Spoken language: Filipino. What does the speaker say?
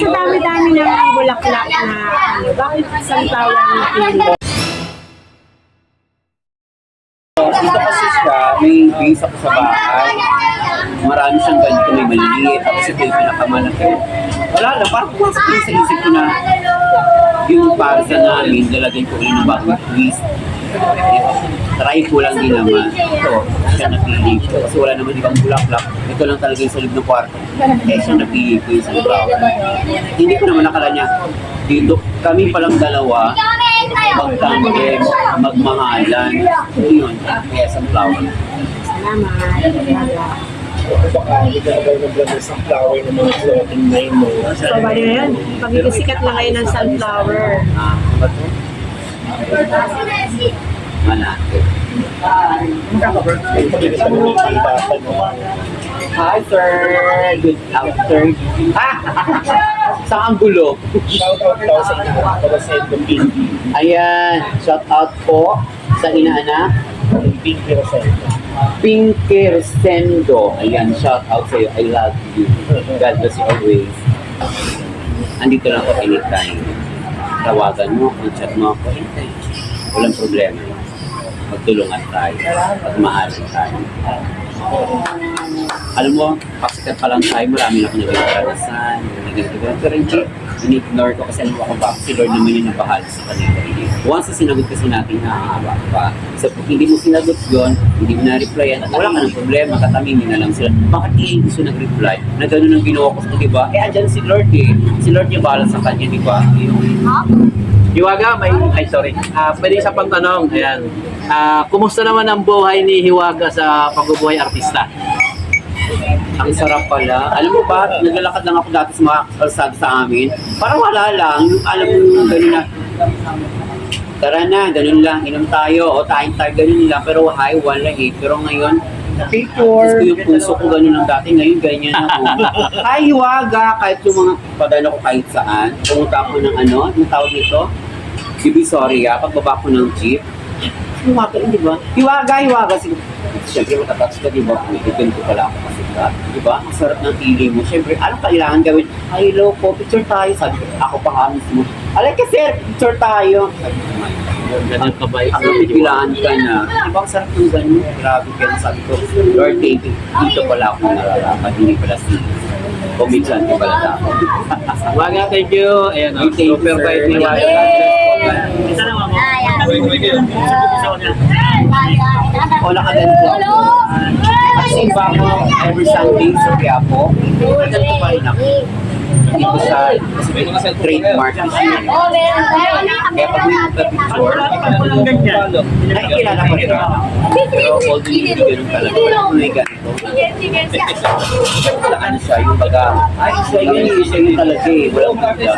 Sa dami-dami ng bulaklak na ano? Bakit sunflower yung pili? Dito kasi siya, may base ako sa bahay. Marami siyang ganito, may maliliit. Tapos ito yung pinakamalaki. Wala lang, parang pumasok sa isip ko na yung para sa namin, lalagay ko rin ng bagong twist. Try ko lang din naman. Ito, siya napili ko. Kasi wala naman ibang bulaklak. Ito lang talaga yung sa loob ng kwarto. Eh, siya napili ko yung sunflower. Hindi ko naman nakala niya. Dito, kami palang dalawa, magtangge, magmahalan. Yun, kaya sunflower. Salamat. Baka hindi ka nagawin ng blender sa flower ng mga floating na yun. So, na yun. Pagkikisikat na ngayon ng sunflower. Ah, ano ba mo. Hi, sir! Good afternoon. Sa anggulo. Shout out daw sa para sa. Ayan, shout out po sa inaanak. Pinky Rosendo. Pinky Rosendo. Ayan, shout out sa. I love you. God bless you always. Andito lang ako anytime. Tawagan mo chat mo ako anytime. Walang problema. Magtulungan tayo. Pagmahal tayo. Alam mo, pasikat pa lang tayo, marami na akong naging karanasan, naging Pero hindi, in-ignore ko kasi alam ko ba, si Lord naman yung nabahala sa kanila. Once na sinagot kasi natin, nakakaba pa. So, kung hindi mo sinagot yun, hindi mo na-replyan, at wala ka ng problema, katamingin na lang sila. Bakit hindi gusto nag-reply? Na gano'n ang ginawa ko sa di ba? Eh, andyan si Lord eh. Si Lord yung bahala sa kanya, di ba? Hiwaga, may, ay sorry. Ah, pwede isa pang tanong. Ayan. Ah, kumusta naman ang buhay ni Hiwaga sa pagbubuhay artista? Ang sarap pala. Alam mo ba, naglalakad lang ako dati sa mga kalsada sa amin. Parang wala lang. Yung alam mo yung gano'n na, tara na, ganun lang, inom tayo, o tayo tayo, ganun lang. Pero hi, wala eh. Pero ngayon, picture. Gusto yung puso ko ganun lang dati, ngayon ganyan ako. Hi, hiwaga, kahit yung mga padala ko kahit saan. Pumunta ako ng ano, ano tawag nito? Divisoria, pagbaba ko ng jeep. Hiwaga, di ba? Hiwaga, hiwaga. Sige, Siyempre, matatouch ka, di ba? May ganito pala ako kasi ka. Di ba? Ang sarap ng feeling mo. Siyempre, anong kailangan gawin? Ay, hello po, picture tayo. Sabi ko, ako pa nga mismo. Alay ka, sir, picture tayo. Sabi ko. Ganun ka ba? Ang napigilaan ka na. Di ba ang sarap ng ganun? Grabe ka sabi ko, Lord, thank you. Dito pala ako nararapat. Hindi pala si comedian ko pala ako. Hiwaga, thank you. Ayan, oh, Thank you, super sir. bait ni Hiwaga. Wala ka ganito. Kasi iba ako every Sunday sa Quiapo. Ganito pa rin ako. Dito sa trademark ko. Kaya pag may magka-picture, nakikilala ko rin ako. Pero although hindi ganun talaga, may ganito, ano siya, yung baga, ay, siya yun, siya yun talaga eh. Walang bigla.